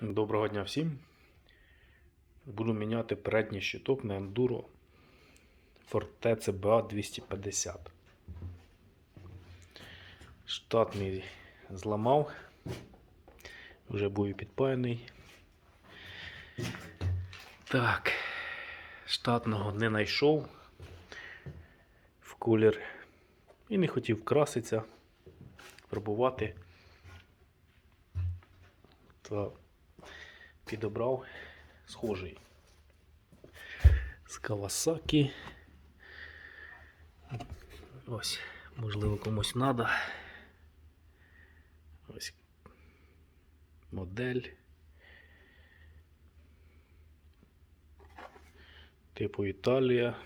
Доброго дня всім. Буду міняти передній щиток на Enduro Forte CBA 250. Штатний зламав. Вже був підпаяний. Так, штатного не знайшов в колір і не хотів краситися, пробувати. То підобрав схожий з Kawasaki. Ось, можливо, комусь треба. Ось модель. Типу Італія.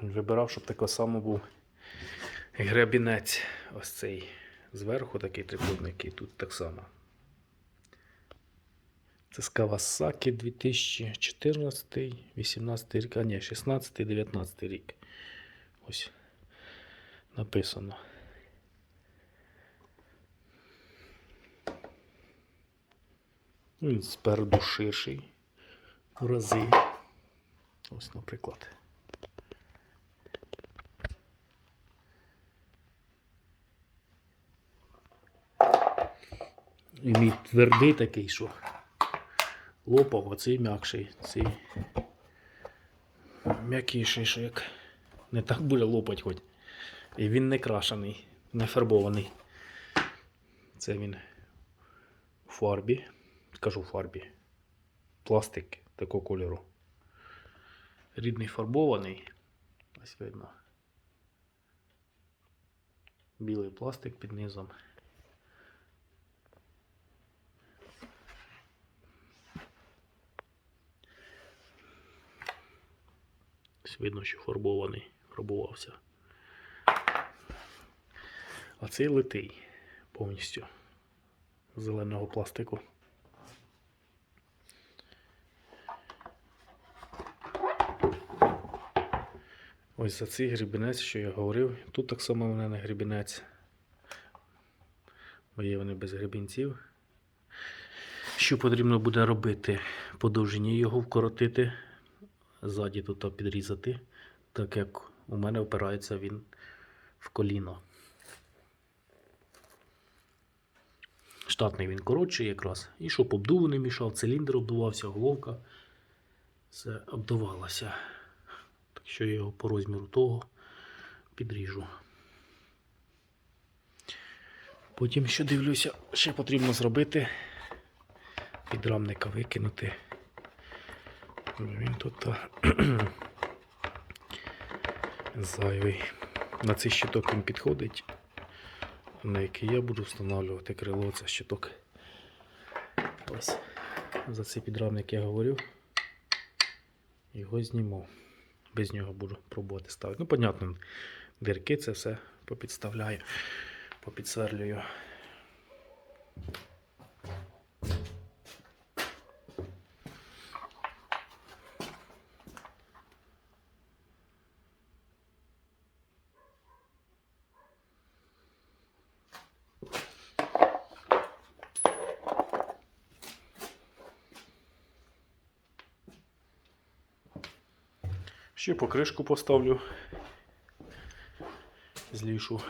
Вибирав, щоб такий само був гребінець. Ось цей зверху такий трикутник, і тут так само. Це з Kawasaki 2014, 18 рік, а ні, 16, 19 рік. Ось написано. Він спереду ширший в рази. Ось, наприклад. І мій твердий такий, що лопав, а цей м'якший, цей м'якіший, що як не так буде лопать хоч. І він не крашений, не фарбований. Це він у фарбі. Кажу фарбі. Пластик такого кольору. Рідний фарбований. Ось видно. Білий пластик під низом. Ось Видно, що фарбований, фарбувався. А цей литий повністю з зеленого пластику. Ось за цей грібінець, що я говорив. Тут так само в мене грібінець. Бо є вони без гребінців. Що потрібно буде робити? По довжині його вкоротити, ззаді тут підрізати, так як у мене впирається він в коліно. Штатний він коротший якраз. І щоб обдуву не мішав, циліндр обдувався, головка все обдувалося. Так що я його по розміру того підріжу. Потім що дивлюся, ще потрібно зробити підрамника викинути. Він тут зайвий. На цей щиток він підходить, на який я буду встановлювати крило, це щиток. Ось. За цей підрамник я говорю. Його зніму. Без нього буду пробувати ставити. Ну, понятно, дирки це все попідставляю, попідсверлюю. Ще покришку поставлю. Злішу.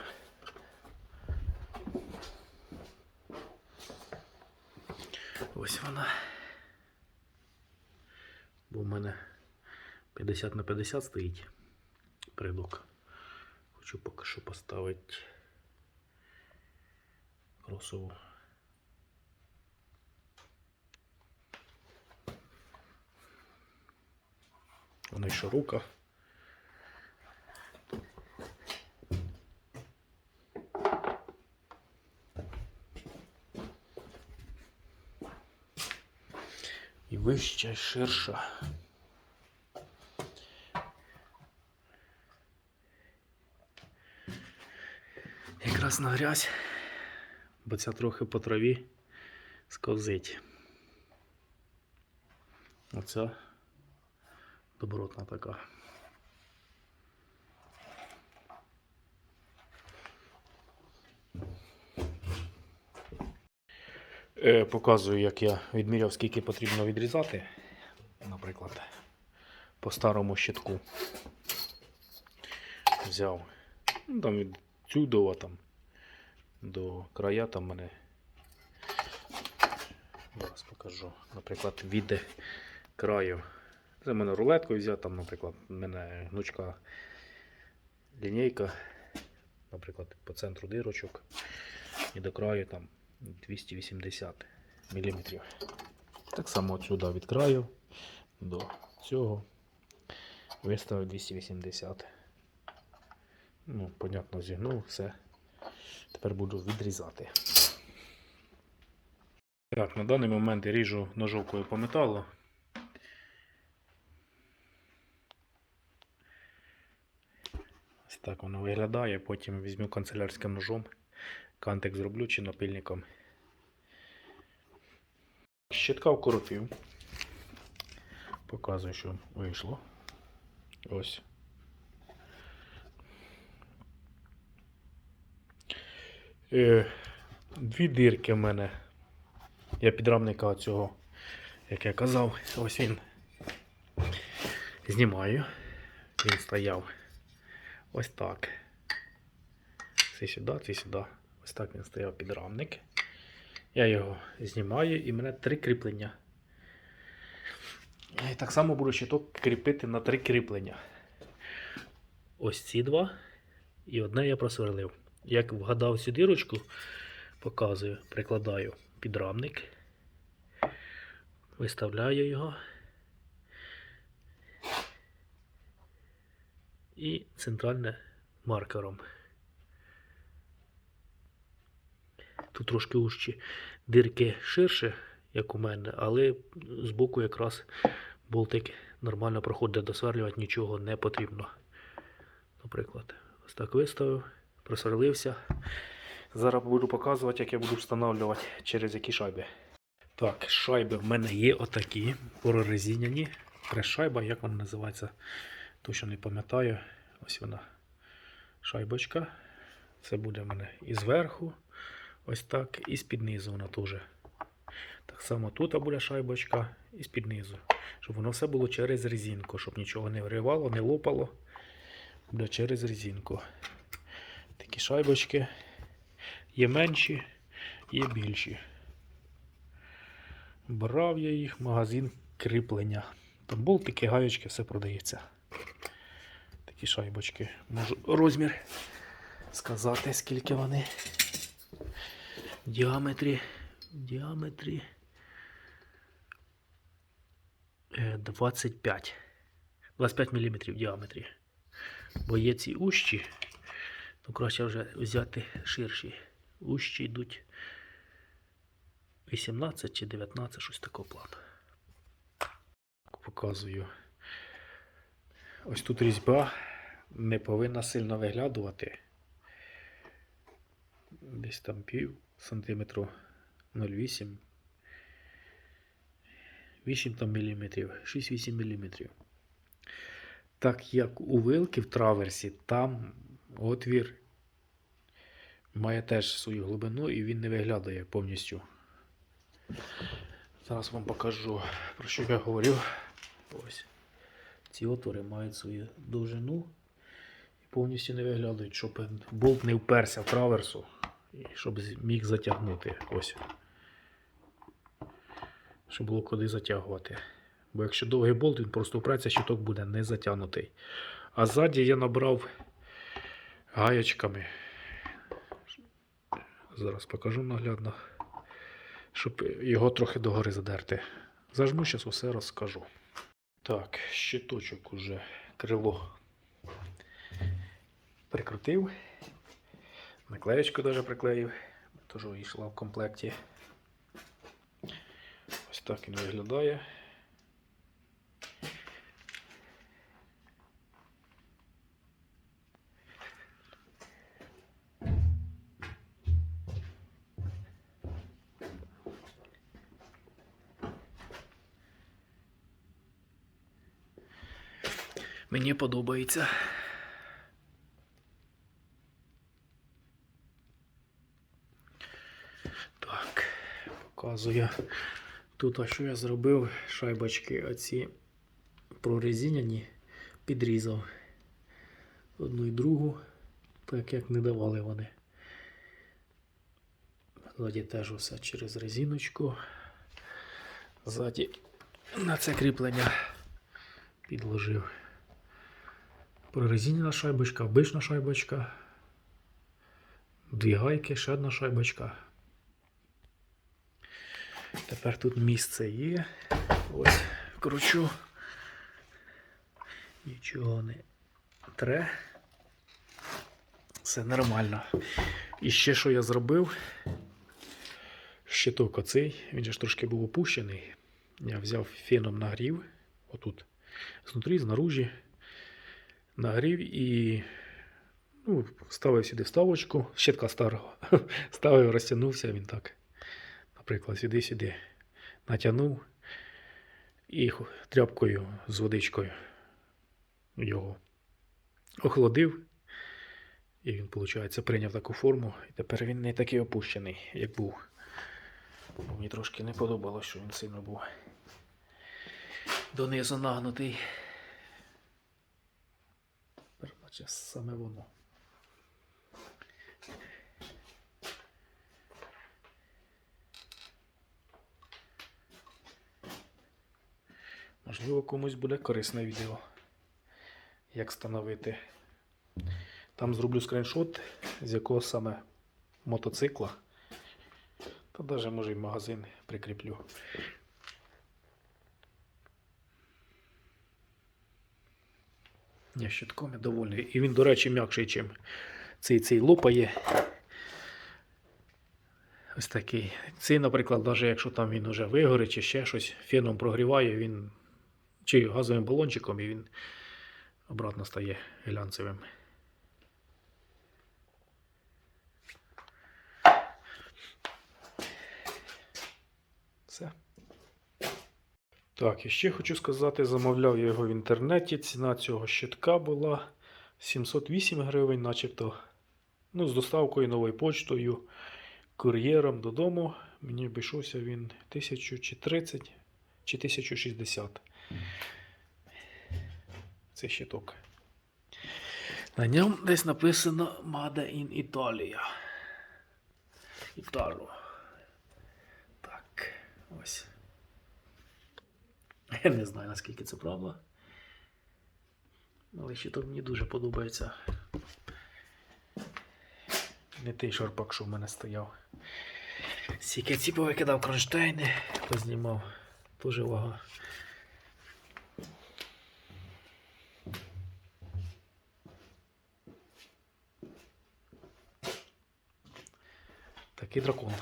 Ось вона. Бо в мене 50 на 50 стоїть придок. Хочу поки що поставити кросову. Вона й широка. І вища, і ширша. Якраз на грязь, бо ця трохи по траві сковзить. Оця добротна така. Е, показую, як я відміряв, скільки потрібно відрізати. Наприклад, по старому щитку. Взяв. Ну, там від цюдова там до края там мене. Зараз покажу. Наприклад, від краю. Це мене рулеткою взяв, там, наприклад, в мене гнучка лінійка, наприклад, по центру дирочок і до краю там 280 мм. Так само отсюди від краю до цього виставив 280. Ну, понятно, зігнув все. Тепер буду відрізати. Так, на даний момент я ріжу ножовкою по металу. Так воно виглядає. Потім візьму канцелярським ножом, кантик зроблю чи напильником. Щитка вкоротив. Показую, що вийшло. Ось. Е, дві дирки в мене. Я підрамника цього, як я казав, ось він. Знімаю. Він стояв. Ось так. Це сюди, це сюди. Ось так він стояв підрамник. Я його знімаю і в мене три кріплення. І так само буду щиток кріпити на три кріплення. Ось ці два. І одне я просверлив. Як вгадав цю дірочку, показую, прикладаю підрамник. Виставляю його. І центральне маркером. Тут трошки ужчі дирки ширше, як у мене, але збоку якраз болтик нормально проходить досверлювати, нічого не потрібно. Наприклад, ось так виставив, просверлився. Зараз буду показувати, як я буду встановлювати через які шайби. Так, шайби в мене є отакі, прорезиняні. Прес-шайба, як вона називається, точно не пам'ятаю. Ось вона шайбочка. Це буде в мене і зверху, ось так, і з-під низу вона теж. Так само тут буде шайбочка і з-під низу. Щоб воно все було через резинку, щоб нічого не вривало, не лопало. Буде через резинку. Такі шайбочки. Є менші, є більші. Брав я їх, магазин кріплення. Там болтики, гаючки, все продається. Такі шайбочки. Можу розмір сказати, скільки вони. В діаметрі. В діаметрі. е, 25. 25 мм в діаметрі. Бо є ці ущі, то краще вже взяти ширші. Ущі йдуть 18 чи 19, щось такого плану. Показую. Ось тут різьба не повинна сильно виглядувати. Десь там пів сантиметру 0,8. 8 там міліметрів, 6-8 міліметрів. Так як у вилки в траверсі, там отвір має теж свою глибину і він не виглядає повністю. Зараз вам покажу, про що я говорив. Ось. Ці отвори мають свою довжину і повністю не виглядають, щоб болт не вперся в траверсу і щоб міг затягнути. Ось. Щоб було куди затягувати. Бо якщо довгий болт, він просто впреться, щиток буде не затягнутий. А ззаді я набрав гаєчками. Зараз покажу наглядно, щоб його трохи догори задерти. Зажму, зараз усе розкажу. Так, щиточок уже крило прикрутив. Наклеєчку даже приклеїв. Теж йшла в комплекті. Ось так він виглядає. Мені подобається. Так, показую. Тут, а що я зробив? Шайбочки оці прорезиняні, підрізав одну і другу, так як не давали вони. Ззаді теж усе через резиночку. Ззаді на це кріплення підложив. Прорезинена шайбочка, обична шайбочка. Дві гайки, ще одна шайбочка. Тепер тут місце є. Ось, кручу. Нічого не тре. Все нормально. І ще що я зробив? Щиток оцей, він же ж трошки був опущений. Я взяв феном нагрів, отут, знутрі, знаружі, нагрів і ну, ставив сюди вставочку, щитка старого. Ставив, розтягнувся він так. Наприклад, сюди-сюди натягнув і тряпкою з водичкою його охолодив. І він, виходить, прийняв таку форму. І тепер він не такий опущений, як був. Мені трошки не подобалось, що він сильно був донизу нагнутий. Бачиш, саме воно. Можливо, комусь буде корисне відео. Як встановити. Там зроблю скріншот, з якого саме мотоцикла. Та навіть може і магазин прикріплю. Я щитком я довольний. І він, до речі, м'якший, ніж цей цей лопає. Ось такий. Цей, наприклад, навіть якщо там він вже вигорить чи ще щось, феном прогріває, він чи газовим балончиком, і він обратно стає глянцевим. Все. Так, і ще хочу сказати, замовляв я його в інтернеті. Ціна цього щитка була 708 гривень, начебто. Ну, з доставкою новою почтою, кур'єром додому. Мені обійшовся він 1000 чи 30 чи 1060. Цей щиток. На ньому десь написано Made in Italia. Італо. Так, ось. Я не знаю, наскільки це правда. Але щиток мені дуже подобається. Не той шарпак, що в мене стояв. Скільки ці повикидав кронштейни, познімав. Дуже вага. Такий дракон.